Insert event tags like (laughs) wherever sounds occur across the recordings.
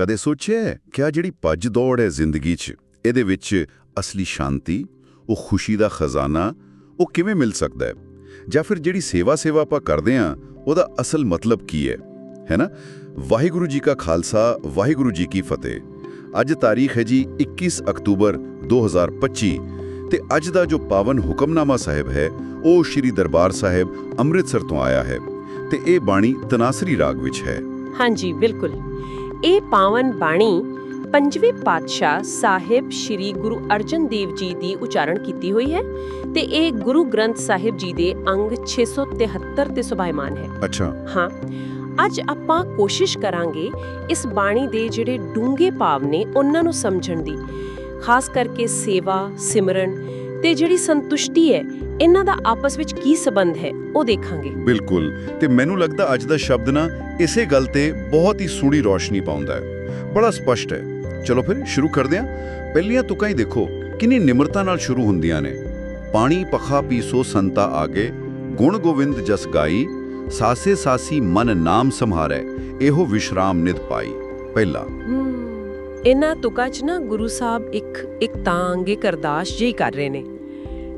ਕਦੇ ਸੋਚਿਆ ਹੈ ਕਿ ਆ ਜਿਹੜੀ ਭੱਜ ਦੌੜ ਹੈ ਜ਼ਿੰਦਗੀ 'ਚ, ਇਹਦੇ ਵਿੱਚ ਅਸਲੀ ਸ਼ਾਂਤੀ, ਉਹ ਖੁਸ਼ੀ ਦਾ ਖਜ਼ਾਨਾ, ਉਹ ਕਿਵੇਂ ਮਿਲ ਸਕਦਾ ਹੈ? ਜਾਂ ਫਿਰ ਜਿਹੜੀ ਸੇਵਾ ਸੇਵਾ ਆਪਾਂ ਕਰਦੇ ਹਾਂ, ਉਹਦਾ ਅਸਲ ਮਤਲਬ ਕੀ ਹੈ? ਹੈ ਨਾ? ਵਾਹਿਗੁਰੂ ਜੀ ਕਾ ਖਾਲਸਾ, ਵਾਹਿਗੁਰੂ ਜੀ ਕੀ ਫਤਿਹ। ਅੱਜ ਤਾਰੀਖ ਹੈ ਜੀ 21 ਅਕਤੂਬਰ 2025 ਤੇ ਅੱਜ ਦਾ ਜੋ ਪਾਵਨ ਹੁਕਮਨਾਮਾ ਸਾਹਿਬ ਹੈ, ਉਹ ਸ਼੍ਰੀ ਦਰਬਾਰ ਸਾਹਿਬ ਅੰਮ੍ਰਿਤਸਰ ਤੋਂ ਆਇਆ ਹੈ ਤੇ ਇਹ ਬਾਣੀ ਤਨਾਸਰੀ ਰਾਗ ਵਿੱਚ ਹੈ। ਹਾਂਜੀ, ਬਿਲਕੁਲ। ਇਹ ਪਾਵਨ ਬਾਣੀ ਪੰਜਵੇਂ ਪਾਤਸ਼ਾਹ ਸਾਹਿਬ ਸ੍ਰੀ ਗੁਰੂ ਅਰਜਨ ਦੇਵ ਜੀ ਦੀ ਉਚਾਰਨ ਕੀਤੀ ਹੋਈ ਹੈ ਤੇ ਇਹ ਗੁਰੂ ਗ੍ਰੰਥ ਸਾਹਿਬ ਜੀ ਦੇ ਅੰਗ 673 ਤੇ ਸੁਭਾਇਮਾਨ ਹੈ। ਅੱਛਾ। ਹਾਂ ਅੱਜ ਆਪਾਂ ਕੋਸ਼ਿਸ਼ ਕਰਾਂਗੇ ਇਸ ਬਾਣੀ ਦੇ ਜਿਹੜੇ ਡੂੰਘੇ ਭਾਵ ਨੇ ਉਹਨਾਂ ਨੂੰ ਸਮਝਣ ਦੀ ਖਾਸ ਕਰਕੇ ਸੇਵਾ ਸਿਮਰਨ ਤੇ ਜਿਹੜੀ ਸੰਤੁਸ਼ਟੀ ਹੈ ਇਹਨਾਂ ਦਾ ਆਪਸ ਵਿੱਚ ਕੀ ਸਬੰਧ ਹੈ ਉਹ ਦੇਖਾਂਗੇ। ਬਿਲਕੁਲ। ਤੇ ਮੈਨੂੰ ਲੱਗਦਾ ਅੱਜ ਦਾ ਸ਼ਬਦ ਨਾ ਇਸੇ ਗੱਲ ਤੇ ਬਹੁਤ ਹੀ ਸੂੜੀ ਰੋਸ਼ਨੀ ਪਾਉਂਦਾ ਹੈ। ਬੜਾ ਸਪਸ਼ਟ ਹੈ। ਚਲੋ ਫਿਰ ਸ਼ੁਰੂ ਕਰਦੇ ਹਾਂ। ਪਹਿਲੀਆਂ ਤੁਕਾਂ ਹੀ ਦੇਖੋ ਕਿੰਨੀ ਨਿਮਰਤਾ ਨਾਲ ਸ਼ੁਰੂ ਹੁੰਦੀਆਂ ਨੇ। ਪਾਣੀ ਪਖਾ ਪੀਸੋ ਸੰਤਾ ਆਗੇ ਗੁਣ ਗੋਵਿੰਦ ਜਸ ਗਾਈ ਸਾਸੇ ਸਾਸੀ ਮਨ ਨਾਮ ਸੰਹਾਰੈ ਇਹੋ ਵਿਸ਼ਰਾਮ ਨਿਧ ਪਾਈ। ਪਹਿਲਾ। ਇਹਨਾਂ ਤੁਕਾਂ 'ਚ ਨਾ ਗੁਰੂ ਸਾਹਿਬ ਇੱਕ ਇੱਕ ਤਾਂ ਅੰਗੇ ਕਰਦਾਸ਼ ਜਿਹੀ ਕਰ ਰਹੇ ਨੇ।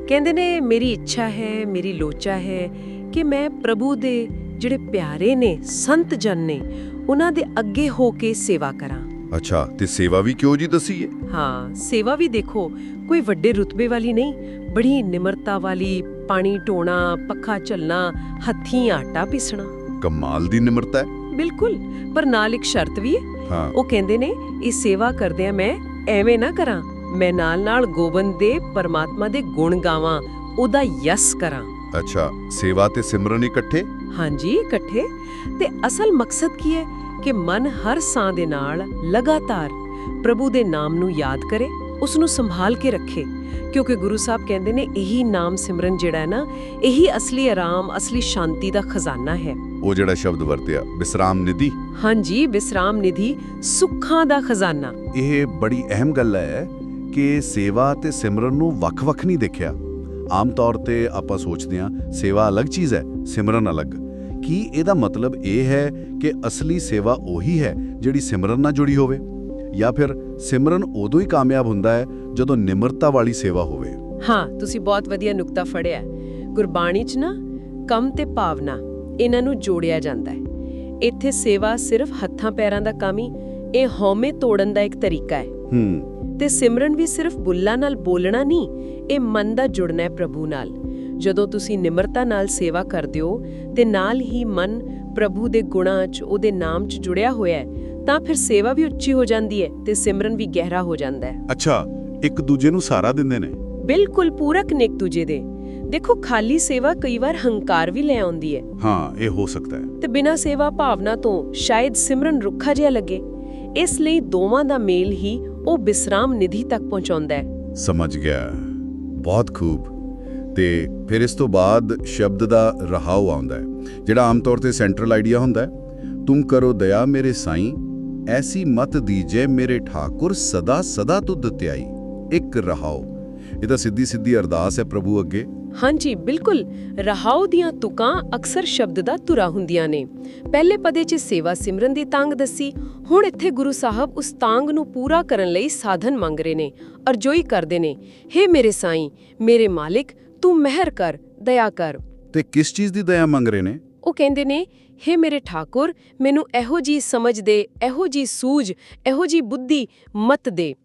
ਕਹਿੰਦੇ ਨੇ ਮੇਰੀ ਇੱਛਾ ਹੈ ਮੇਰੀ ਲੋਚਾ ਹੈ ਕਿ ਮੈਂ ਪ੍ਰਭੂ ਦੇ ਜਿਹੜੇ ਪਿਆਰੇ ਨੇ ਸੰਤ ਜਨ ਨੇ ਉਹਨਾਂ ਦੇ ਅੱਗੇ ਹੋ ਕੇ ਸੇਵਾ ਕਰਾਂ। ਅੱਛਾ ਤੇ ਸੇਵਾ ਵੀ ਕਿਉਂ ਜੀ ਦਸੀਏ ਹਾਂ? ਸੇਵਾ ਵੀ ਦੇਖੋ ਕੋਈ ਵੱਡੇ ਰੁਤਬੇ ਵਾਲੀ ਨਹੀਂ ਬੜੀ ਨਿਮਰਤਾ ਵਾਲੀ ਪਾਣੀ ਢੋਣਾ ਪੱਖਾ ਝੱਲਣਾ ਹੱਥੀਂ ਆਟਾ ਪੀਸਣਾ। ਕਮਾਲ ਦੀ ਨਿਮਰਤਾ ਹੈ। ਬਿਲਕੁਲ ਪਰ ਨਾਲ ਇੱਕ ਸ਼ਰਤ ਵੀ ਹੈ। ਉਹ ਕਹਿੰਦੇ ਨੇ ਇਹ ਸੇਵਾ ਕਰਦੇ ਆ ਮੈਂ ਐਵੇਂ ਨਾ ਕਰਾਂ। ਮੈਂ ਨਾਲ ਨਾਲ ਗੋਬਿੰਦ ਦੇ ਪਰਮਾਤਮਾ ਦੇ ਗੁਣ ਗਾਵਾਂ ਉਹਦਾ ਯਸ ਕਰਾਂ। ਅੱਛਾ ਸੇਵਾ ਤੇ ਸਿਮਰਨ ਇਕੱਠੇ? ਹਾਂਜੀ ਇਕੱਠੇ। ਤੇ ਅਸਲ ਮਕਸਦ ਕੀ ਹੈ? ਕਿ ਮਨ ਹਰ ਸਾਹ ਦੇ ਨਾਲ ਲਗਾਤਾਰ ਪ੍ਰਭੂ ਦੇ ਨਾਮ ਨੂੰ ਯਾਦ ਕਰੇ। ਉਸ ਨੂੰ ਸੰਭਾਲ ਕੇ ਰੱਖੇ ਕਿਉਂਕਿ ਗੁਰੂ ਸਾਹਿਬ ਕਹਿੰਦੇ ਨੇ ਇਹੀ ਨਾਮ ਸਿਮਰਨ ਜਿਹੜਾ ਹੈ ਨਾ ਇਹੀ ਅਸਲੀ ਆਰਾਮ ਅਸਲੀ ਸ਼ਾਂਤੀ ਦਾ ਖਜ਼ਾਨਾ ਹੈ। ਉਹ ਜਿਹੜਾ ਸ਼ਬਦ ਵਰਤਿਆ ਵਿਸਰਾਮ ਨਿਧੀ। ਹਾਂਜੀ ਵਿਸਰਾਮ ਨਿਧੀ ਸੁੱਖਾਂ ਦਾ ਖਜ਼ਾਨਾ। ਇਹ ਬੜੀ ਅਹਿਮ ਗੱਲ ਹੈ ਕਿ ਸੇਵਾ ਤੇ ਸਿਮਰਨ ਨੂੰ ਵੱਖ-ਵੱਖ ਨਹੀਂ ਦੇਖਿਆ। ਆਮ ਤੌਰ ਤੇ ਆਪਾਂ ਸੋਚਦੇ ਹਾਂ ਸੇਵਾ ਅਲੱਗ ਚੀਜ਼ ਹੈ ਸਿਮਰਨ ਅਲੱਗ। ਕੀ ਇਹਦਾ ਮਤਲਬ ਇਹ ਹੈ ਕਿ ਅਸਲੀ ਸੇਵਾ ਉਹੀ ਹੈ ਜਿਹੜੀ ਸਿਮਰਨ ਨਾਲ ਜੁੜੀ ਹੋਵੇ? ਜਾਂ ਫਿਰ ਸਿਮਰਨ ਉਦੋਂ ਹੀ ਕਾਮਯਾਬ ਹੁੰਦਾ ਹੈ ਜਦੋਂ ਨਿਮਰਤਾ ਵਾਲੀ ਸੇਵਾ ਹੋਵੇ। ਹਾਂ ਤੁਸੀਂ ਬਹੁਤ ਵਧੀਆ ਨੁਕਤਾ ਫੜਿਆ। ਗੁਰਬਾਣੀ 'ਚ ਨਾ ਕੰਮ ਤੇ ਭਾਵਨਾ ਇਹਨਾਂ ਨੂੰ ਜੋੜਿਆ ਜਾਂਦਾ ਹੈ। ਇੱਥੇ ਸੇਵਾ ਸਿਰਫ ਹੱਥਾਂ ਪੈਰਾਂ ਦਾ ਕੰਮ ਹੀ ਇਹ ਹਉਮੈ ਤੋੜਨ ਦਾ ਇੱਕ ਤਰੀਕਾ ਹੈ। ਹੂੰ। ਤੇ ਸਿਮਰਨ ਵੀ ਸਿਰਫ ਬੁੱਲਾਂ ਨਾਲ ਬੋਲਣਾ ਨਹੀਂ ਇਹ ਮਨ ਦਾ ਜੁੜਨਾ ਹੈ ਪ੍ਰਭੂ ਨਾਲ। ਜਦੋਂ ਤੁਸੀਂ ਨਿਮਰਤਾ ਨਾਲ ਸੇਵਾ ਕਰਦੇ ਹੋ ਤੇ ਨਾਲ ਹੀ ਮਨ ਪ੍ਰਭੂ ਦੇ ਗੁਣਾਂ 'ਚ ਉਹਦੇ ਨਾਮ 'ਚ ਜੁੜਿਆ ਹੋਇਆ ਹੈ ਤਾਂ ਫਿਰ ਸੇਵਾ ਵੀ ਉੱਚੀ ਹੋ ਜਾਂਦੀ ਹੈ ਤੇ ਸਿਮਰਨ ਵੀ ਗਹਿਰਾ ਹੋ ਜਾਂਦਾ ਹੈ। ਅੱਛਾ ਇੱਕ ਦੂਜੇ ਨੂੰ ਸਹਾਰਾ ਦਿੰਦੇ ਨੇ? ਬਿਲਕੁਲ ਪੂਰਕ ਨੇ ਇੱਕ ਦੂਜੇ ਦੇ। ਦੇਖੋ ਖਾਲੀ ਸੇਵਾ ਕਈ ਵਾਰ ਹੰਕਾਰ ਵੀ ਲੈ ਆਉਂਦੀ ਹੈ। ਹਾਂ ਇਹ ਹੋ ਸਕਦਾ ਹੈ। ਤੇ ਬਿਨਾਂ ਸੇਵਾ ਭਾਵਨਾ ਤੋਂ ਸ਼ਾਇਦ ਸਿਮਰਨ ਰੁੱਖਾ ਜਿਹਾ ਲੱਗੇ। ਇਸ ਲਈ ਦੋਵਾਂ ਦਾ ਮੇਲ ਹੀ ਉਹ ਬਿਸਰਾਮ ਨਿਧੀ ਤੱਕ ਪਹੁੰਚਾਉਂਦਾ ਹੈ। ਸਮਝ ਗਿਆ। ਬਹੁਤ ਖੂਬ। ਤੇ ਫਿਰ ਇਸ ਤੋਂ ਬਾਅਦ ਸ਼ਬਦ ਦਾ ਰਹਾਉ ਆਉਂਦਾ ਹੈ ਜਿਹੜਾ ਆਮ ਤੌਰ ਤੇ ਸੈਂਟਰਲ ਆਈਡੀਆ ਹੁੰਦਾ ਹੈ। ਤੁਮ ਕਰੋ ਦਇਆ ਮੇਰੇ ਸਾਈਂ ਐਸੀ ਮਤ ਦੀਜੇ ਮੇਰੇ ਠਾਕੁਰ ਸਦਾ ਸਦਾ ਤੁਧ ਧਿਆਈ ਇੱਕ ਰਹਾਉ ਇਹ ਤਾਂ ਸਿੱਧੀ ਸਿੱਧੀ ਅਰਦਾਸ ਹੈ ਪ੍ਰਭੂ ਅੱਗੇ ਹਾਂਜੀ ਬਿਲਕੁਲ ਰਹਾਉ ਦੀਆਂ ਤੁਕਾਂ ਅਕਸਰ ਸ਼ਬਦ ਦਾ ਤੁਰਾ ਹੁੰਦੀਆਂ ਨੇ ਪਹਿਲੇ ਪਦੇ 'ਚ ਸੇਵਾ ਸਿਮਰਨ ਦੀ ਤਾਂਗ ਦੱਸੀ ਹੁਣ ਇੱਥੇ ਗੁਰੂ ਸਾਹਿਬ ਉਸ ਤਾਂਗ ਨੂੰ ਪੂਰਾ ਕਰਨ ਲਈ ਸਾਧਨ ਮੰਗ ਰਹੇ ਨੇ ਅਰਜ਼ੋਈ ਕਰਦੇ ਨੇ ਹੇ ਮੇਰੇ ਸਾਈਂ ਮੇਰੇ ਮਾਲਿਕ ਤੂੰ ਮਿਹਰ ਕਰ ਦਇਆ ਕਰ ਤੇ ਕਿਸ ਚੀਜ਼ ਦੀ ਦਇਆ ਮੰਗ ਰਹੇ ਨੇ ਉਹ ਕਹਿੰਦੇ ਨੇ ਹੇ ਮੇਰੇ ਠਾਕੁਰ ਮੈਨੂੰ ਇਹੋ ਜੀ ਸਮਝ ਦੇ ਇਹੋ ਜੀ ਸੂਝ ਇਹੋ ਜੀ ਬੁੱਧੀ ਮਤ ਦੇ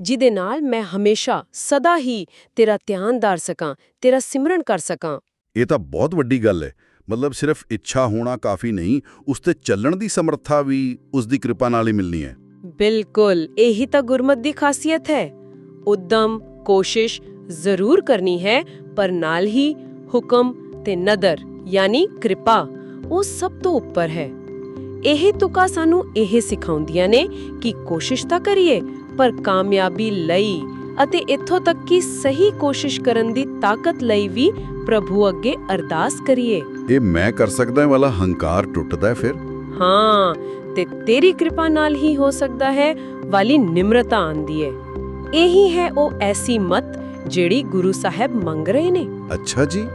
ਜਿਹਦੇ ਨਾਲ ਮੈਂ ਹਮੇਸ਼ਾ ਸਦਾ ਹੀ ਤੇਰਾ ਧਿਆਨ ਧਾਰ ਸਕਾਂ ਤੇਰਾ ਸਿਮਰਨ ਕਰ ਸਕਾਂ। ਇਹ ਤਾਂ ਬਹੁਤ ਵੱਡੀ ਗੱਲ ਹੈ। ਮਤਲਬ ਸਿਰਫ ਇੱਛਾ ਹੋਣਾ ਕਾਫੀ ਨਹੀਂ ਉਸ ਤੇ ਚੱਲਣ ਦੀ ਸਮਰੱਥਾ ਵੀ ਉਸ ਦੀ ਕਿਰਪਾ ਨਾਲ ਹੀ ਮਿਲਣੀ ਹੈ। ਬਿਲਕੁਲ ਇਹੀ ਤਾਂ ਗੁਰਮਤ ਦੀ ਖਾਸੀਅਤ ਹੈ। ਉਦਮ ਕੋਸ਼ਿਸ਼ ਜ਼ਰੂਰ ਕਰਨੀ ਹੈ ਪਰ ਨਾਲ ਹੀ ਹੁਕਮ ਤੇ ਨਦਰ ਯਾਨੀ ਕਿਰਪਾ। ਉਹ ਸਭ ਤੋਂ ਉੱਪਰ ਹੈ। ਇਹ ਤੁਕਾਂ ਸਾਨੂੰ ਇਹ ਸਿਖਾਉਂਦੀਆਂ ਨੇ ਕਿ ਕੋਸ਼ਿਸ਼ ਤਾਂ ਕਰੀਏ ਪਰ ਕਾਮਯਾਬੀ ਲਈ ਅਤੇ ਇੱਥੋਂ ਤੱਕ ਕਿ ਸਹੀ ਕੋਸ਼ਿਸ਼ ਕਰਨ ਦੀ ਤਾਕਤ ਲਈ ਵੀ ਪ੍ਰਭੂ ਅੱਗੇ ਅਰਦਾਸ ਕਰੀਏ। ਇਹ ਮੈਂ ਕਰ ਸਕਦਾ ਵਾਲਾ ਹੰਕਾਰ ਟੁੱਟਦਾ ਹੈ ਫਿਰ? ਹਾਂ ਤੇ ਤੇਰੀ ਕਿਰਪਾ ਨਾਲ ਹੀ ਹੋ ਸਕਦਾ ਹੈ ਵਾਲੀ ਨਿਮਰਤਾ ਆਂਦੀ ਹੈ। ਇਹੀ ਹੈ ਉਹ ਐਸੀ ਮਤ ਜਿਹੜੀ ਗੁਰੂ ਸਾਹਿਬ ਮੰਗ ਰਹੇ ਨੇ। ਅੱਛਾ ਜੀ।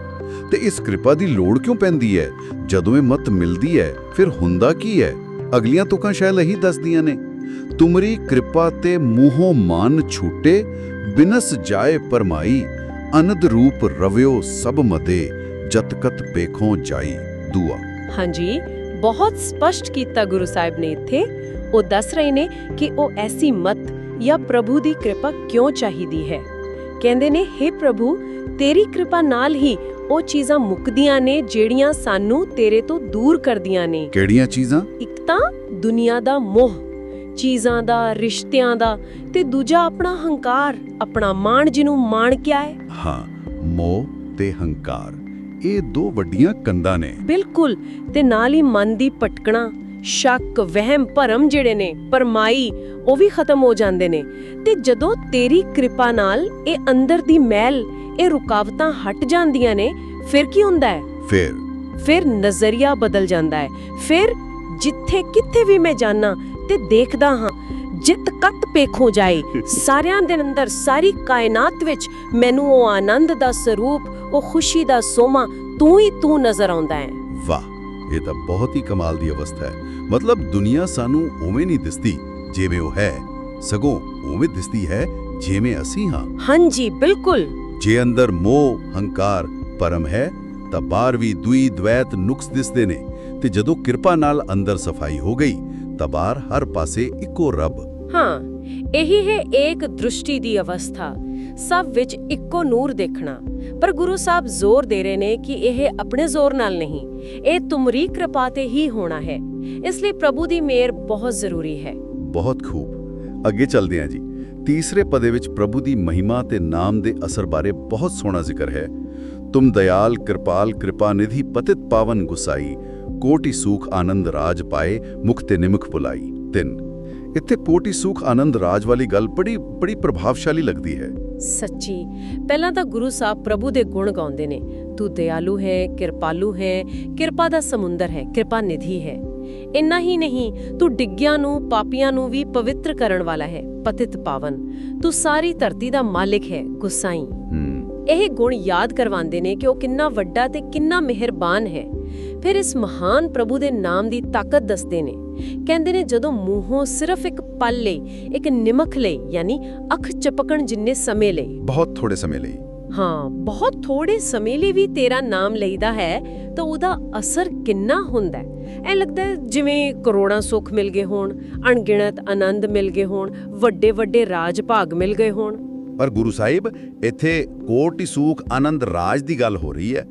ਤੇ ਇਸ ਕਿਰਪਾ ਦੀ ਲੋੜ ਕਿਉਂ ਪੈਂਦੀ ਹੈ? ਜਦੋਂ ਇਹ ਮਤ ਮਿਲਦੀ ਹੈ, ਫਿਰ ਹੁੰਦਾ ਕੀ ਹੈ? ਅਗਲੀਆਂ ਤੁਕਾਂ ਸ਼ਾਇਦ ਇਹੀ ਦੱਸਦੀਆਂ ਨੇ, ਤੁਮਰੀ ਕਿਰਪਾ ਤੇ ਮੂੰਹੋਂ ਮਨ ਛੂਟੇ, ਬਿਨਸ ਜਾਏ ਪਰਮਾਈ, ਅਨੰਦ ਰੂਪ ਰਵਿਓ ਸਭ ਮਦੇ ਜਤਕਤ ਪੇਖੋਂ ਜਾਈ ਦੁਆ। ਹਾਂਜੀ, ਬਹੁਤ ਸਪਸ਼ਟ ਕੀਤਾ ਗੁਰੂ ਸਾਹਿਬ ਨੇ ਇੱਥੇ। ਉਹ ਦੱਸ ਰਹੇ ਨੇ ਕਿ ਉਹ ਐਸੀ ਮਤ ਜਾਂ ਪ੍ਰਭੂ ਦੀ ਕਿਰਪਾ ਕਿਉਂ ਚਾਹੀਦੀ ਹੈ? ਕਹਿੰਦੇ ਨੇ हे ਪ੍ਰਭੂ, ਤੇਰੀ ਕਿਰਪਾ ਨਾਲ ਹੀ ਉਹ ਚੀਜ਼ਾਂ ਮੁੱਕਦੀਆਂ ਨੇ ਜਿਹੜੀਆਂ ਸਾਨੂੰ ਤੇਰੇ ਤੋਂ ਦੂਰ ਕਰਦੀਆਂ ਨੇ। ਕਿਹੜੀਆਂ ਚੀਜ਼ਾਂ? ਇੱਕ ਤਾਂ ਦੁਨੀਆ ਦਾ ਮੋਹ ਚੀਜ਼ਾਂ ਦਾ ਰਿਸ਼ਤਿਆਂ ਦਾ ਤੇ ਦੂਜਾ ਆਪਣਾ ਹੰਕਾਰ ਆਪਣਾ ਮਾਣ ਜਿਹਨੂੰ ਮਾਣ ਕਿਆ ਹੈ। ਹਾਂ ਮੋਹ ਤੇ ਹੰਕਾਰ। ਇਹ ਦੋ ਵੱਡੀਆਂ ਕੰਧਾਂ ਨੇ। ਬਿਲਕੁਲ ਤੇ ਨਾਲ ਹੀ ਮਨ ਦੀ ਭਟਕਣਾ ਸ਼ੱਕ ਵਹਿਮ ਭਰਮ ਜਿਹੜੇ ਨੇ ਪਰਮਾਈ ਉਹ ਵੀ ਖਤਮ ਹੋ ਜਾਂਦੇ ਨੇ। ਤੇ ਜਦੋਂ ਤੇਰੀ ਕਿਰਪਾ ਨਾਲ ਇਹ ਅੰਦਰ ਦੀ ਮੈਲ ਇਹ ਰੁਕਾਵਟਾਂ ਹਟ ਜਾਂਦੀਆਂ ਨੇ ਫਿਰ ਕੀ ਹੁੰਦਾ ਹੈ? ਫਿਰ। ਫਿਰ ਨਜ਼ਰੀਆ ਬਦਲ ਜਾਂਦਾ ਹੈ। ਫਿਰ ਜਿੱਥੇ ਕਿੱਥੇ ਵੀ ਮੈਂ ਜਾਣਾ ਤੇ ਦੇਖਦਾ ਹਾਂ ਜਿਤ ਕੱਤ ਪੇਖ ਜਾਏ। (laughs) ਸਾਰਿਆਂ ਦੇ ਅੰਦਰ ਸਾਰੀ ਕਾਇਨਾਤ ਵਿੱਚ ਮੈਨੂੰ ਉਹ ਆਨੰਦ ਦਾ ਸਰੂਪ ਉਹ ਖੁਸ਼ੀ ਦਾ ਸੋਮਾ ਤੂੰ ਹੀ ਤੂੰ ਨਜ਼ਰ ਆਉਂਦਾ ਹੈ। ਇਹ ਤਾਂ ਬਹੁਤ ਹੀ ਕਮਾਲ ਦੀ ਅਵਸਥਾ ਹੈ। ਮਤਲਬ ਦੁਨੀਆ ਸਾਨੂੰ ਉਵੇਂ ਨਹੀਂ ਦਿਸਦੀ ਜਿਵੇਂ ਉਹ ਹੈ। ਸਗੋਂ ਉਵੇਂ ਦਿਸਦੀ ਹੈ ਜਿਵੇਂ ਅਸੀਂ ਹਾਂ। ਹਾਂਜੀ ਬਿਲਕੁਲ। ਜੇ ਅੰਦਰ ਮੋਹ ਹੰਕਾਰ ਪਰਮ ਹੈ ਤਾਂ ਬਾਹਰ ਵੀ ਦੁਈ ਦ્વੈਤ ਨੁਕਸ ਦਿਸਦੇ ਨੇ। ਤੇ ਜਦੋਂ ਕਿਰਪਾ ਨਾਲ ਅੰਦਰ ਸਫ਼ਾਈ ਹੋ ਗਈ ਤਾਂ ਬਾਹਰ ਹਰ ਪਾਸੇ ਇੱਕੋ ਰੱਬ। ਹਾਂ ਇਹੀ ਹੈ ਏਕ ਦ੍ਰਿਸ਼ਟੀ ਦੀ ਅਵਸਥਾ। ਸਭ ਵਿੱਚ ਇੱਕੋ ਨੂਰ ਦੇਖਣਾ। ਪਰ ਗੁਰੂ ਸਾਹਿਬ ਜ਼ੋਰ ਦੇ ਰਹੇ ਨੇ ਕਿ ਇਹ ਆਪਣੇ ਜ਼ੋਰ ਨਾਲ ਨਹੀਂ, ਇਹ ਤੁਮਰੀ ਕਿਰਪਾ ਤੇ ਹੀ ਹੋਣਾ ਹੈ। ਇਸ ਲਈ ਪ੍ਰਭੂ ਦੀ ਮਿਹਰ ਬਹੁਤ ਜ਼ਰੂਰੀ ਹੈ। ਬਹੁਤ ਖੂਬ। ਅੱਗੇ ਚੱਲਦੇ ਹਾਂ ਜੀ। ਤੀਸਰੇ ਪਦੇ ਵਿੱਚ ਪ੍ਰਭੂ ਦੀ ਮਹਿਮਾ ਤੇ ਨਾਮ ਦੇ ਅਸਰ ਬਾਰੇ ਬਹੁਤ ਸੋਹਣਾ ਜ਼ਿਕਰ ਹੈ। ਤੁਮ ਦਇਆਲ, ਕਿਰਪਾਲ, ਕਿਰਪਾ ਨਿਧੀ ਪਤਿਤ ਪਾਵਨ ਗੁਸਾਈ, ਕੋਟੀ ਸੂਖ ਆਨੰਦ ਰਾਜ ਪਾਏ, ਮੁਖ ਤੇ ਨਿਮਖ ਬੁਲਾਈ। ਤਿੰਨ। ਇੱਥੇ ਕੋਟੀ ਸੂਖ ਆਨੰਦ ਰਾਜ ਵਾਲੀ ਗੱਲ ਬੜੀ ਬੜੀ ਪ੍ਰਭਾਵਸ਼ਾਲੀ ਲੱਗਦੀ ਹੈ। ਸੱਚੀ। ਪਹਿਲਾਂ ਤਾਂ ਗੁਰੂ ਸਾਹਿਬ ਪ੍ਰਭੂ ਦੇ ਗੁਣ ਗਾਉਂਦੇ ਨੇ। ਤੂੰ ਦਇਆਲੂ ਹੈ ਕਿਰਪਾਲੂ ਹੈ ਕਿਰਪਾ ਦਾ ਸਮੁੰਦਰ ਹੈ ਕਿਰਪਾ ਨਿਧੀ ਹੈ। ਇੰਨਾ ਹੀ ਨਹੀਂ ਤੂੰ ਡਿੱਗਿਆਂ ਨੂੰ ਪਾਪੀਆਂ ਨੂੰ ਵੀ ਪਵਿੱਤਰ ਕਰਨ ਵਾਲਾ ਹੈ ਪਤਿਤ ਪਾਵਨ। ਤੂੰ ਸਾਰੀ ਧਰਤੀ ਦਾ ਮਾਲਿਕ ਹੈ ਗੁਸਾਈ। ਇਹ ਗੁਣ ਯਾਦ ਕਰਵਾਉਂਦੇ ਨੇ ਕਿ ਉਹ ਕਿੰਨਾ ਵੱਡਾ ਤੇ ਕਿੰਨਾ ਮਿਹਰਬਾਨ ਹੈ। ਫਿਰ ਇਸ ਮਹਾਨ ਪ੍ਰਭੂ ਦੇ ਨਾਮ ਦੀ ਤਾਕਤ ਦੱਸਦੇ ਨੇ। ਕਹਿੰਦੇ ਨੇ ਜਦੋਂ ਮੂੰਹੋਂ ਸਿਰਫ ਇੱਕ ਪਲ ਲਈ ਇੱਕ ਨਿਮਖ ਲਈ ਯਾਨੀ ਅੱਖ ਚਪਕਣ ਜਿੰਨੇ ਸਮੇਂ ਲਈ। ਬਹੁਤ ਥੋੜੇ ਸਮੇਂ ਲਈ। ਹਾਂ ਬਹੁਤ ਥੋੜੇ ਸਮੇਂ ਲਈ ਵੀ ਤੇਰਾ ਨਾਮ ਲਈਦਾ ਹੈ ਤਾਂ ਉਹਦਾ ਅਸਰ ਕਿੰਨਾ ਹੁੰਦਾ ਐ ਲੱਗਦਾ ਜਿਵੇਂ ਕਰੋੜਾਂ ਸੁੱਖ ਮਿਲ ਗਏ ਹੋਣ ਅਣਗਿਣਤ ਆਨੰਦ ਮਿਲ ਗਏ ਹੋਣ ਵੱਡੇ ਵੱਡੇ ਰਾਜ ਭਾਗ ਮਿਲ ਗਏ ਹੋਣ। ਪਰ ਗੁਰੂ ਸਾਹਿਬ ਇੱਥੇ ਕੋਟਿ ਸੂਖ ਆਨੰਦ ਰਾਜ ਦੀ ਗੱਲ ਹੋ ਰਹੀ ਹੈ।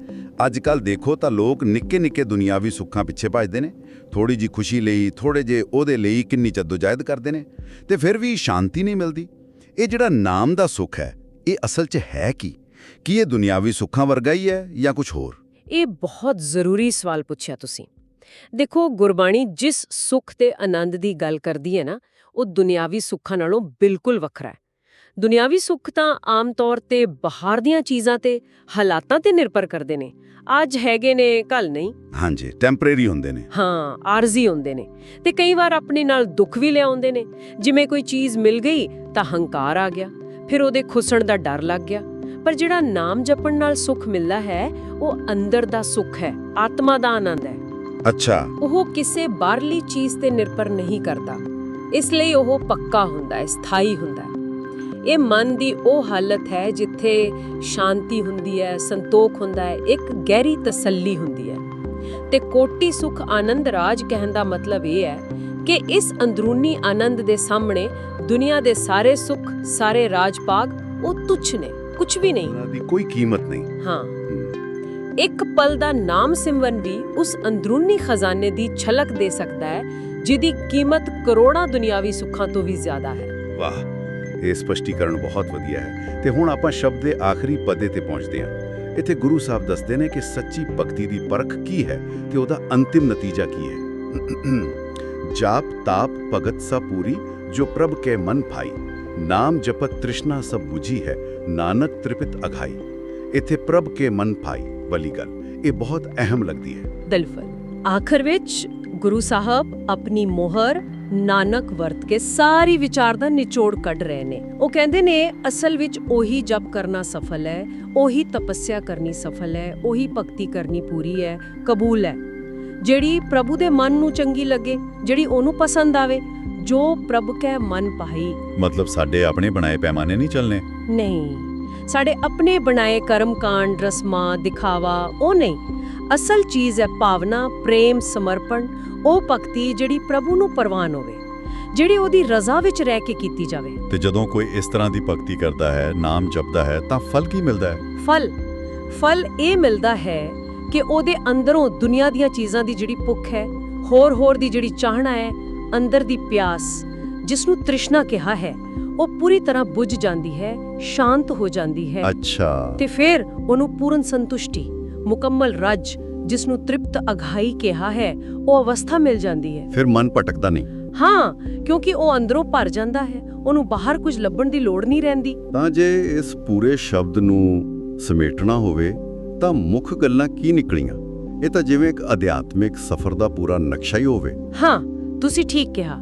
ਅੱਜ ਕੱਲ ਦੇਖੋ ਤਾਂ ਲੋਕ ਨਿੱਕੇ ਨਿੱਕੇ ਦੁਨਿਆਵੀ ਸੁੱਖਾਂ ਪਿੱਛੇ ਭੱਜਦੇ ਨੇ। ਥੋੜੀ ਜੀ ਖੁਸ਼ੀ ਲਈ ਥੋੜੇ ਜੇ ਉਹਦੇ ਲਈ ਕਿੰਨੀ ਜਦੋਜਹਿਦ ਕਰਦੇ ਨੇ। ਤੇ ਫਿਰ ਵੀ ਸ਼ਾਂਤੀ ਨਹੀਂ ਮਿਲਦੀ। ਇਹ ਜਿਹੜਾ ਨਾਮ ਦਾ ਸੁੱਖ ਹੈ, ਇਹ ਅਸਲ 'ਚ ਹੈ ਕੀ? ਕੀ ਇਹ ਦੁਨਿਆਵੀ ਸੁੱਖਾਂ ਵਰਗਾ ਹੀ ਹੈ ਜਾਂ ਕੁਝ ਹੋਰ? ਇਹ ਬਹੁਤ ਜ਼ਰੂਰੀ ਸਵਾਲ ਪੁੱਛਿਆ ਤੁਸੀਂ। ਦੇਖੋ, ਗੁਰਬਾਣੀ ਜਿਸ ਸੁੱਖ ਤੇ ਆਨੰਦ ਦੀ ਗੱਲ ਕਰਦੀ ਹੈ ਨਾ, ਉਹ ਦੁਨਿਆਵੀ ਸੁੱਖਾਂ ਨਾਲੋਂ ਬਿਲਕੁਲ ਵੱਖਰਾ ਹੈ। ਦੁਨਿਆਵੀ ਸੁੱਖ ਤਾਂ ਆਮ ਤੌਰ ਤੇ ਬਾਹਰ ਦੀਆਂ ਚੀਜ਼ਾਂ ਤੇ ਹਾਲਾਤਾਂ ਤੇ ਨਿਰਭਰ ਕਰਦੇ ਨੇ। ਅੱਜ ਹੈਗੇ ਨੇ ਕੱਲ ਨਹੀਂ। ਹਾਂਜੀ ਟੈਂਪਰੇਰੀ ਹੁੰਦੇ ਨੇ। ਹਾਂ ਆਰਜ਼ੀ ਹੁੰਦੇ ਨੇ। ਤੇ ਕਈ ਵਾਰ ਆਪਣੇ ਨਾਲ ਦੁੱਖ ਵੀ ਲਿਆਉਂਦੇ ਨੇ। ਜਿਵੇਂ ਕੋਈ ਚੀਜ਼ ਮਿਲ ਗਈ ਤਾਂ ਹੰਕਾਰ ਆ ਗਿਆ। ਫਿਰ ਉਹਦੇ ਖੁੱਸਣ ਦਾ ਡਰ ਲੱਗ ਗਿਆ। ਪਰ ਜਿਹੜਾ ਨਾਮ ਜਪਣ ਨਾਲ ਸੁੱਖ ਮਿਲਦਾ ਹੈ ਉਹ ਅੰਦਰ ਦਾ ਸੁੱਖ ਹੈ ਆਤਮਾ ਦਾ ਆਨੰਦ ਹੈ। ਅੱਛਾ। ਉਹ ਕਿਸੇ ਬਾਹਰਲੀ ਚੀਜ਼ ਤੇ ਨਿਰਭਰ ਨਹੀਂ ਕਰਦਾ। ਇਸ ਲਈ ਉਹ ਪੱਕਾ ਹੁੰਦਾ ਹੈ ਸਥਾਈ ਹੁੰਦਾ ਹੈ। ਇਹ ਮਨ ਦੀ ਉਹ ਹਾਲਤ ਹੈ ਜਿੱਥੇ ਸ਼ਾਂਤੀ ਹੁੰਦੀ ਹੈ ਸੰਤੋਖ ਹੁੰਦਾ ਹੈ ਇੱਕ ਗਹਿਰੀ ਤਸੱਲੀ ਹੁੰਦੀ ਹੈ। ਤੇ ਕੋਟੀ ਸੁਖ ਆਨੰਦ ਰਾਜ ਕਹਿਣ ਦਾ ਮਤਲਬ ਇਹ ਹੈ ਕਿ ਇਸ ਅੰਦਰੂਨੀ ਆਨੰਦ ਦੇ ਸਾਹਮਣੇ ਦੁਨੀਆ ਦੇ ਸਾਰੇ ਸੁੱਖ ਸਾਰੇ ਰਾਜ ਭਾਗ ਉਹ ਤੁੱਛ ਨੇ ਕੁਝ ਵੀ ਨਹੀਂ। ਉਹਨਾਂ ਦੀ ਕੋਈ ਕੀਮਤ ਨਹੀਂ। ਹਾਂ। ਇੱਕ ਪਲ ਦਾ ਨਾਮ ਸਿਮਰਨ ਵੀ ਉਸ ਅੰਦਰੂਨੀ ਖਜ਼ਾਨੇ ਦੀ ਛਲਕ ਦੇ ਸਕਦਾ ਹੈ ਜਿਹਦੀ ਕੀਮਤ ਕਰੋੜਾਂ ਦੁਨਿਆਵੀ ਸੁੱਖਾਂ ਤੋਂ ਵੀ ਜ਼ਿਆਦਾ ਹੈ। ਵਾਹ। ਇਹ ਸਪਸ਼ਟੀਕਰਨ ਬਹੁਤ ਵਧੀਆ ਹੈ। ਤੇ ਹੁਣ ਆਪਾਂ ਸ਼ਬਦ ਦੇ ਆਖਰੀ ਪਦੇ ਤੇ ਪਹੁੰਚਦੇ ਹਾਂ। ਇੱਥੇ ਗੁਰੂ ਸਾਹਿਬ ਦੱਸਦੇ ਨੇ ਕਿ ਸੱਚੀ ਭਗਤੀ ਦੀ ਪਰਖ ਕੀ ਹੈ ਤੇ ਉਹਦਾ ਅੰਤਿਮ ਨਤੀਜਾ ਕੀ ਹੈ। ਜਾਪ, ਤਾਪ, ਭਗਤ ਸਾ ਪੂਰੀ, ਜੋ ਪ੍ਰਭ ਕੇ ਮਨ ਭਾਈ। ਨਾਮ ਜਪਤ ਤ੍ਰਿਸ਼ਨਾ ਸਭ 부ਝੀ ਹੈ, ਨਾਨਕ ਤ੍ਰਿਪਿਤ ਅਘਾਈ ਇੱਥੇ ਪ੍ਰਭ ਕੇ ਮਨ ਭਾਈ ਵਾਲੀ ਗੱਲ। ਇਹ ਬਹੁਤ ਅਹਿਮ ਲੱਗਦੀ ਹੈ। ਦਿਲਫਲ। ਆਖਰ ਵਿੱਚ ਗੁਰੂ ਸਾਹਿਬ ਆਪਣੀ ਮੋਹਰ ਨਾਨਕ ਵਰਤ ਕੇ ਸਾਰੀ ਵਿਚਾਰ ਦਾ ਨਿਚੋੜ ਕੱਢ ਰਹੇ ਨੇ। ਉਹ ਕਹਿੰਦੇ ਨੇ ਅਸਲ ਵਿੱਚ ਉਹੀ ਜਪ ਕਰਨਾ ਸਫਲ ਹੈ ਉਹੀ ਤਪੱਸਿਆ ਕਰਨੀ ਸਫਲ ਹੈ ਉਹੀ ਭਗਤੀ ਕਰਨੀ ਪੂਰੀ ਹੈ ਕਬੂਲ ਹੈ। ਜਿਹੜੀ ਪ੍ਰਭੂ ਦੇ ਮਨ ਨੂੰ ਚੰਗੀ ਲੱਗੇ ਜਿਹੜੀ ਉਹਨੂੰ ਪਸੰਦ ਆਵੇ ਜੋ ਪ੍ਰਭ ਕੈ ਮਨ ਪਾਈ ਮਤਲਬ ਸਾਡੇ ਆਪਣੇ ਬਣਾਏ ਪੈਮਾਨੇ ਨਹੀਂ ਚੱਲਨੇ ਨਹੀਂ। ਸਾਡੇ ਆਪਣੇ ਬਣਾਏ ਕਰਮਕਾਂਡ ਰਸਮਾਂ ਦਿਖਾਵਾ ਉਹ ਨਹੀਂ। ਅਸਲ ਚੀਜ਼ ਹੈ ਭਾਵਨਾ ਪ੍ਰੇਮ ਸਮਰਪਣ ਉਹ ਭਗਤੀ ਜਿਹੜੀ ਪ੍ਰਭੂ ਨੂੰ ਪ੍ਰਵਾਨ ਹੋਵੇ ਜਿਹੜੀ ਉਹਦੀ ਰਜ਼ਾ ਵਿੱਚ ਰਹਿ ਕੇ ਕੀਤੀ ਜਾਵੇ। ਤੇ ਜਦੋਂ ਕੋਈ ਇਸ ਤਰ੍ਹਾਂ ਦੀ ਭਗਤੀ ਕਰਦਾ ਹੈ ਨਾਮ ਜਪਦਾ ਹੈ ਤਾਂ ਫਲ ਕੀ ਮਿਲਦਾ ਹੈ? ਫਲ। ਫਲ ਇਹ ਮਿਲਦਾ ਹੈ ਕਿ ਉਹਦੇ ਅੰਦਰੋਂ ਦੁਨੀਆ ਦੀਆਂ ਚੀਜ਼ਾਂ ਦੀ ਜਿਹੜੀ ਭੁੱਖ ਹੈ ਹੋਰ ਹੋਰ ਦੀ ਜਿਹੜੀ ਚਾਹਨਾ ਹੈ ਅੰਦਰ ਦੀ ਪਿਆਸ ਜਿਸ ਨੂੰ ਤ੍ਰਿਸ਼ਨਾ ਕਿਹਾ ਹੈ ਉਹ ਪੂਰੀ ਤਰ੍ਹਾਂ ਬੁੱਝ ਜਾਂਦੀ ਹੈ ਸ਼ਾਂਤ ਹੋ ਜਾਂਦੀ ਹੈ। ਅੱਛਾ। ਤੇ ਫਿਰ ਉਹਨੂੰ ਪੂਰਨ ਸੰਤੁਸ਼ਟੀ। ਮੁਕੰਮਲ ਰੱਜ ਜਿਸ ਨੂੰ ਤ੍ਰਿਪਤ ਅਘਾਈ ਕਿਹਾ ਹੈ ਉਹ ਅਵਸਥਾ ਮਿਲ ਜਾਂਦੀ ਹੈ। ਫਿਰ ਮਨ ਭਟਕਦਾ ਨਹੀਂ। ਹਾਂ ਕਿਉਂਕਿ ਉਹ ਅੰਦਰੋਂ ਭਰ ਜਾਂਦਾ ਹੈ ਉਹਨੂੰ ਬਾਹਰ ਕੁਝ ਲੱਭਣ ਦੀ ਲੋੜ ਨਹੀਂ ਰਹਿੰਦੀ। ਤਾਂ ਜੇ ਇਸ ਪੂਰੇ ਸ਼ਬਦ ਨੂੰ ਸਮੇਟਣਾ ਹੋਵੇ ਤਾਂ ਮੁੱਖ ਗੱਲਾਂ ਕੀ ਨਿਕਲੀਆਂ? ਇਹ ਤਾਂ ਜਿਵੇਂ ਇੱਕ ਅਧਿਆਤਮਿਕ ਸਫ਼ਰ ਦਾ ਪੂਰਾ ਨਕਸ਼ਾ ਹੀ ਹੋਵੇ। ਹਾਂ ਤੁਸੀਂ ਠੀਕ ਕਿਹਾ।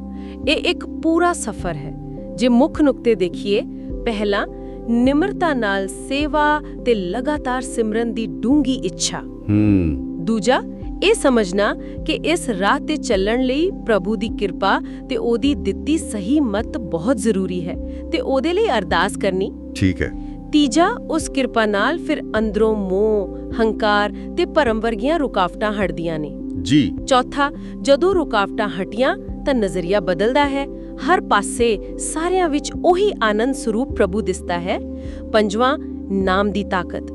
ਇਹ ਇੱਕ ਪੂਰਾ ਸਫ਼ਰ ਹੈ। ਜੇ ਮੁੱਖ ਨੁਕਤੇ ਦੇਖੀਏ ਪਹਿਲਾ ਨਿਮਰਤਾ ਨਾਲ ਸੇਵਾ ਤੇ ਲਗਾਤਾਰ ਸਿਮਰਨ ਦੀ ਡੂੰਗੀ ਇੱਛਾ। ਹੂੰ। ਦੂਜਾ ਇਹ ਸਮਝਣਾ ਕਿ ਇਸ ਰਾਹ ਤੇ ਚੱਲਣ ਲਈ ਪ੍ਰਭੂ ਦੀ ਕਿਰਪਾ ਤੇ ਉਹਦੀ ਦਿੱਤੀ ਸਹੀ ਮਤ ਬਹੁਤ ਜ਼ਰੂਰੀ ਹੈ ਤੇ ਉਹਦੇ ਲਈ ਅਰਦਾਸ ਕਰਨੀ। ਠੀਕ ਹੈ। ਤੀਜਾ ਉਸ ਕਿਰਪਾ ਨਾਲ ਫਿਰ ਅੰਦਰੋਂ ਮੋਹ ਹੰਕਾਰ ਤੇ ਭਰਮ ਵਰਗੀਆਂ ਰੁਕਾਵਟਾਂ ਹਟਦੀਆਂ ਨੇ। ਜੀ। ਚੌਥਾ ਜਦੋਂ ਰੁਕਾਵਟਾਂ ਹਟੀਆਂ ਤਾਂ ਨਜ਼ਰੀਆ ਬਦਲਦਾ ਹੈ ਹਰ ਪਾਸੇ ਸਾਰਿਆਂ ਵਿੱਚ ਉਹੀ ਆਨੰਦ ਸਰੂਪ ਪ੍ਰਭੂ ਦਿਸਦਾ ਹੈ। ਪੰਜਵਾਂ ਨਾਮ ਦੀ ਤਾਕਤ।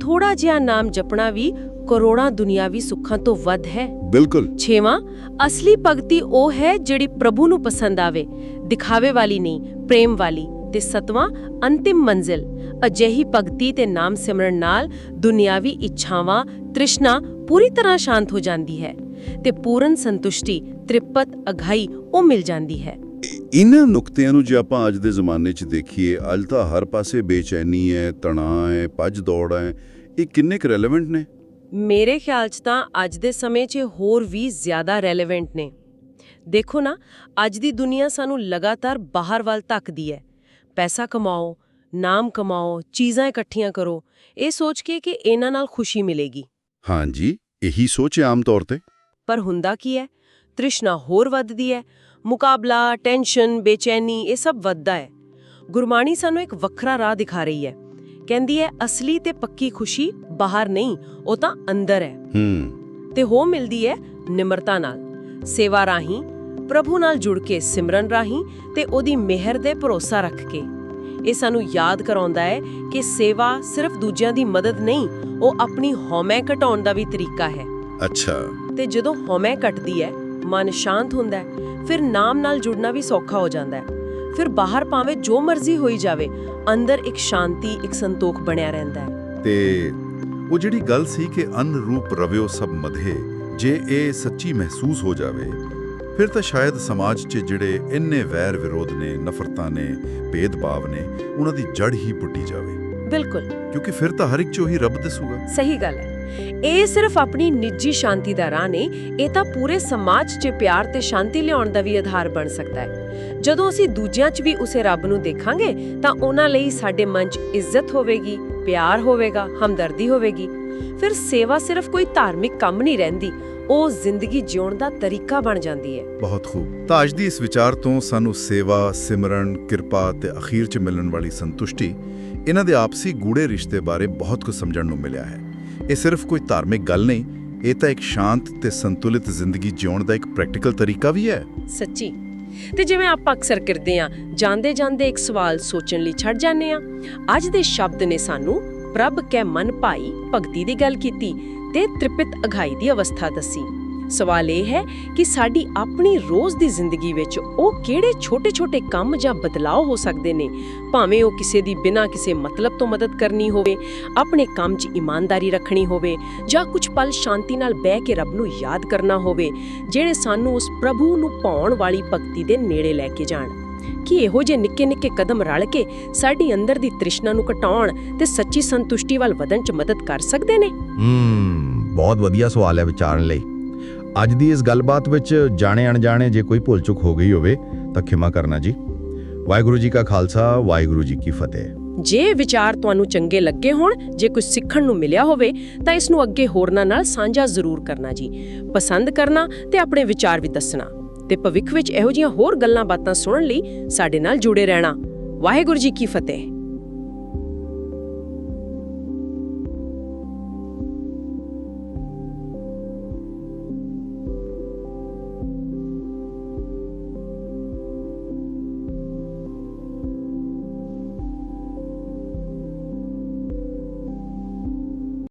ਥੋੜਾ ਜਿਹਾ ਨਾਮ ਜਪਣਾ ਵੀ ਕਰੋੜਾਂ ਦੁਨਿਆਵੀ ਸੁੱਖਾਂ ਤੋਂ ਵੱਧ ਹੈ। ਬਿਲਕੁਲ। ਛੇਵਾਂ ਅਸਲੀ ਭਗਤੀ ਉਹ ਹੈ ਜਿਹੜੀ ਪ੍ਰਭੂ ਨੂੰ ਪਸੰਦ ਆਵੇ। ਦਿਖਾਵੇ ਵਾਲੀ ਨਹੀਂ ਪ੍ਰੇਮ ਵਾਲੀ। ਤੇ ਸਤਵਾਂ ਅੰਤਿਮ ਮੰਜ਼ਿਲ। ਅਜਿਹੀ ਭਗਤੀ ਤੇ ਨਾਮ ਸਿਮਰਨ ਨਾਲ ਦੁਨਿਆਵੀ ਇੱਛਾਵਾਂ ਤ੍ਰਿਸ਼ਨਾ ਪੂਰੀ ਤਰ੍ਹਾਂ ਸ਼ਾਂਤ ਹੋ ਜਾਂਦੀ ਹੈ। ਤੇ ਪੂਰਨ ਸੰਤੁਸ਼ਟੀ ਤ੍ਰਿਪਤ ਅਘਾਈ ਉਹ ਮਿਲ ਜਾਂਦੀ ਹੈ। ਇਹਨਾਂ ਨੁਕਤਿਆਂ ਨੂੰ ਜੇ ਆਪਾਂ ਅੱਜ ਦੇ ਜ਼ਮਾਨੇ 'ਚ ਦੇਖੀਏ ਅੱਜ ਤਾਂ ਹਰ ਪਾਸੇ ਬੇਚੈਨੀ ਹੈ ਤਣਾਅ ਹੈ ਭੱਜ ਦੌੜ ਹੈ। ਇਹ ਕਿੰਨੇ ਕੁ ਰੈਲੇਵੈਂਟ ਨੇ? ਮੇਰੇ ਖਿਆਲ 'ਚ ਤਾਂ ਅੱਜ ਦੇ ਸਮੇਂ 'ਚ ਹੋਰ ਵੀ ਜ਼ਿਆਦਾ ਰੈਲੇਵੈਂਟ ਨੇ। ਦੇਖੋ ਨਾ ਅੱਜ ਦੀ ਦੁਨੀਆ ਸਾਨੂੰ ਲਗਾਤਾਰ ਬਾਹਰ ਵੱਲ ਧੱਕਦੀ ਹੈ। ਪੈਸਾ ਕਮਾਓ ਨਾਮ ਕਮਾਓ ਚੀਜ਼ਾਂ ਇਕੱਠੀਆਂ ਕਰੋ ਇਹ ਸੋਚ ਕੇ ਕਿ ਇਹਨਾਂ ਨਾਲ ਖੁਸ਼ੀ ਮਿਲੇਗੀ। ਹਾਂਜੀ ਇਹੀ ਸੋਚ ਆਮ ਤੌਰ ਤੇ। ਪਰ ਹੁੰਦਾ ਕੀ ਹੈ? ਤ੍ਰਿਸ਼ਨਾ ਹੋਰ ਵੱਧਦੀ ਹੈ ਮੁਕਾਬਲਾ ਟੈਨਸ਼ਨ ਬੇਚੈਨੀ ਇਹ ਸਭ ਵੱਧਦਾ ਹੈ। ਗੁਰਬਾਣੀ ਸਾਨੂੰ ਇੱਕ ਵੱਖਰਾ ਰਾਹ ਦਿਖਾ ਰਹੀ ਹੈ। ਕਹਿੰਦੀ ਹੈ ਅਸਲੀ ਤੇ ਪੱਕੀ ਖੁਸ਼ੀ ਬਾਹਰ ਨਹੀਂ ਉਹ ਤਾਂ ਅੰਦਰ ਹੈ। ਹੂੰ। ਤੇ ਹੋ ਮਿਲਦੀ ਹੈ ਨਿਮਰਤਾ ਨਾਲ। ਸੇਵਾ ਰਾਹੀਂ ਪ੍ਰਭੂ ਨਾਲ ਜੁੜ ਕੇ ਸਿਮਰਨ ਰਾਹੀਂ ਤੇ ਉਹਦੀ ਮਿਹਰ ਦੇ ਭਰੋਸਾ ਰੱਖ ਕੇ। ਇਹ ਸਾਨੂੰ ਯਾਦ ਕਰਾਉਂਦਾ ਹੈ ਕਿ ਸੇਵਾ ਸਿਰਫ ਦੂਜਿਆਂ ਦੀ ਮਦਦ ਨਹੀਂ ਉਹ ਆਪਣੀ ਹਉਮੈ ਘਟਾਉਣ ਦਾ ਵੀ ਤਰੀਕਾ ਹੈ। ਅੱਛਾ। ਤੇ ਜਦੋਂ ਹਉਮੈ ਘਟਦੀ ਹੈ ਮਨ ਸ਼ਾਂਤ ਹੁੰਦਾ ਹੈ ਫਿਰ ਨਾਮ ਨਾਲ ਜੁੜਨਾ ਵੀ ਸੌਖਾ ਹੋ ਜਾਂਦਾ ਹੈ। ਫਿਰ ਬਾਹਰ ਭਾਵੇਂ ਜੋ ਮਰਜ਼ੀ ਹੋਈ ਜਾਵੇ ਅੰਦਰ ਇੱਕ ਸ਼ਾਂਤੀ ਇੱਕ ਸੰਤੋਖ ਬਣਿਆ ਰਹਿੰਦਾ ਹੈ। ਤੇ ਉਹ ਜਿਹੜੀ ਗੱਲ ਸੀ ਕਿ ਅਨਰੂਪ ਰਵਿਓ ਸਭ ਮਧੇ ਜੇ ਇਹ ਸੱਚੀ ਮਹਿਸੂਸ ਹੋ ਜਾਵੇ ਫਿਰ ਤਾਂ ਸ਼ਾਇਦ ਸਮਾਜ 'ਚ ਜਿਹੜੇ ਇੰਨੇ ਵੈਰ ਵਿਰੋਧ ਨੇ ਨਫ਼ਰਤਾਂ ਨੇ ਭੇਦਭਾਵ ਨੇ ਉਹਨਾਂ ਦੀ ਜੜ ਹੀ ਪੁੱਟੀ ਜਾਵੇ। ਬਿਲਕੁਲ। ਕਿਉਂਕਿ ਫਿਰ ਤਾਂ ਹਰ ਇੱਕ 'ਚੋਂ ਹੀ ਰੱਬ ਦਿਸੂਗਾ। ਸਹੀ ਗੱਲ ਹੈ। ਇਹ ਸਿਰਫ ਆਪਣੀ ਨਿੱਜੀ ਸ਼ਾਂਤੀ ਦਾ ਰਾਹ ਨਹੀਂ, ਇਹ ਤਾਂ ਪੂਰੇ ਸਮਾਜ 'ਚ ਪਿਆਰ ਤੇ ਸ਼ਾਂਤੀ ਲਿਆਉਣ ਦਾ ਵੀ ਆਧਾਰ ਬਣ ਸਕਦਾ ਹੈ। ਜਦੋਂ ਅਸੀਂ ਦੂਜਿਆਂ 'ਚ ਵੀ ਉਸੇ ਰੱਬ ਨੂੰ ਦੇਖਾਂਗੇ, ਤਾਂ ਉਹਨਾਂ ਲਈ ਸਾਡੇ ਮਨ 'ਚ ਇੱਜ਼ਤ ਹੋਵੇਗੀ, ਪਿਆਰ ਹੋਵੇਗਾ, ਹਮਦਰਦੀ ਹੋਵੇਗੀ। ਫਿਰ ਸੇਵਾ ਸਿਰਫ ਕੋਈ ਧਾਰਮਿਕ ਕੰਮ ਨਹੀਂ ਰਹਿੰਦੀ, ਉਹ ਜ਼ਿੰਦਗੀ ਜਿਉਣ ਦਾ ਤਰੀਕਾ ਬਣ ਜਾਂਦੀ ਹੈ। ਬਹੁਤ ਖੂਬ। ਤਾਂ ਅੱਜ ਦੀ ਇਸ ਵਿਚਾਰ ਤੋਂ ਸਾਨੂੰ ਸੇਵਾ, ਸਿਮਰਨ, ਕਿਰਪਾ ਤੇ ਅਖੀਰ 'ਚ ਮਿਲਣ ਵਾਲੀ ਸੰਤੁਸ਼ਟੀ, ਇਹਨਾਂ ਦੇ ਆਪਸੀ ਗੂੜੇ ਰਿਸ਼ਤੇ ਬਾਰੇ ਬਹੁਤ ਕੁਝ ਸਮਝਣ ਨੂੰ ਮਿਲਿਆ ਹੈ। ਇਹ ਸਿਰਫ ਕੋਈ ਧਾਰਮਿਕ ਗੱਲ ਨਹੀਂ, ਇਹ ਤਾਂ ਇੱਕ ਸ਼ਾਂਤ ਤੇ ਸੰਤੁਲਿਤ ਜ਼ਿੰਦਗੀ ਜਿਉਣ ਦਾ ਇੱਕ ਪ੍ਰੈਕਟੀਕਲ ਤਰੀਕਾ ਵੀ ਹੈ। ਸੱਚੀ। ਤੇ ਜਿਵੇਂ ਆਪਾਂ ਅਕਸਰ ਕਰਦੇ ਆਂ ਜਾਂਦੇ ਜਾਂਦੇ ਇੱਕ ਸਵਾਲ ਸੋਚਣ ਲਈ ਛੱਡ ਜਾਂਦੇ ਆਂ ਅੱਜ ਦੇ ਸ਼ਬਦ ਨੇ ਸਾਨੂੰ ਪ੍ਰਭ ਕੈ ਮਨ ਭਾਈ ਭਗਤੀ ਦੀ ਗੱਲ ਕੀਤੀ ਤੇ ਤ੍ਰਿਪਿਤ ਅਘਾਈ ਦੀ ਅਵਸਥਾ ਦੱਸੀ। ਸਵਾਲ ਇਹ ਹੈ ਕਿ ਸਾਡੀ ਆਪਣੀ ਰੋਜ਼ ਦੀ ਜ਼ਿੰਦਗੀ ਵਿੱਚ ਉਹ ਕਿਹੜੇ ਛੋਟੇ-ਛੋਟੇ ਕੰਮ ਜਾਂ ਬਦਲਾਅ ਹੋ ਸਕਦੇ ਨੇ? ਭਾਵੇਂ ਉਹ ਕਿਸੇ ਦੀ ਬਿਨਾਂ ਕਿਸੇ ਮਤਲਬ ਤੋਂ ਮਦਦ ਕਰਨੀ ਹੋਵੇ, ਆਪਣੇ ਕੰਮ 'ਚ ਇਮਾਨਦਾਰੀ ਰੱਖਣੀ ਹੋਵੇ ਜਾਂ ਕੁਝ ਪਲ ਸ਼ਾਂਤੀ ਨਾਲ ਬਹਿ ਕੇ ਰੱਬ ਨੂੰ ਯਾਦ ਕਰਨਾ ਹੋਵੇ, ਜਿਹੜੇ ਸਾਨੂੰ ਉਸ ਪ੍ਰਭੂ ਨੂੰ ਪਾਉਣ ਵਾਲੀ ਭਗਤੀ ਦੇ ਨੇੜੇ ਲੈ ਕੇ ਜਾਣ। ਕਿ ਇਹੋ ਜਿਹੇ ਨਿੱਕੇ-ਨਿੱਕੇ ਕਦਮ ਰਲ ਕੇ ਸਾਡੀ ਅੰਦਰ ਦੀ ਤ੍ਰਿਸ਼ਨਾ ਨੂੰ ਘਟਾਉਣ ਤੇ ਸੱਚੀ ਸੰਤੁਸ਼ਟੀ ਵੱਲ ਵਧਣ 'ਚ ਮਦਦ ਕਰ ਸਕਦੇ ਨੇ? ਹੂੰ, ਬਹੁਤ ਵਧੀਆ ਸਵਾਲ ਹੈ ਵਿਚਾਰਨ ਲਈ। ਅੱਜ ਦੀ ਇਸ ਗੱਲਬਾਤ ਵਿੱਚ ਜਾਣੇ ਅਣਜਾਣੇ ਜੇ ਕੋਈ ਭੁੱਲ ਚੁੱਕ ਹੋ ਗਈ ਹੋਵੇ ਤਾਂ ਖਿਮਾ ਕਰਨਾ ਜੀ। ਵਾਹਿਗੁਰੂ ਜੀ ਕਾ ਖਾਲਸਾ, ਵਾਹਿਗੁਰੂ ਜੀ ਕੀ ਫਤਿਹ। ਜੇ ਵਿਚਾਰ ਤੁਹਾਨੂੰ ਚੰਗੇ ਲੱਗੇ ਹੋਣ, ਜੇ ਕੁਝ ਸਿੱਖਣ ਨੂੰ ਮਿਲਿਆ ਹੋਵੇ, ਤਾਂ ਇਸ ਨੂੰ ਅੱਗੇ ਹੋਰਨਾਂ ਨਾਲ ਸਾਂਝਾ ਜ਼ਰੂਰ ਕਰਨਾ ਜੀ। ਪਸੰਦ ਕਰਨਾ ਤੇ ਆਪਣੇ ਵਿਚਾਰ ਵੀ ਦੱਸਣਾ ਤੇ ਭਵਿੱਖ ਵਿੱਚ ਇਹੋ ਜਿਹੀਆਂ ਹੋਰ ਗੱਲਾਂ ਬਾਤਾਂ ਸੁਣਨ ਲਈ ਸਾਡੇ ਨਾਲ ਜੁੜੇ ਰਹਿਣਾ। ਵਾਹਿਗੁਰੂ ਜੀ ਕੀ ਫਤਿਹ।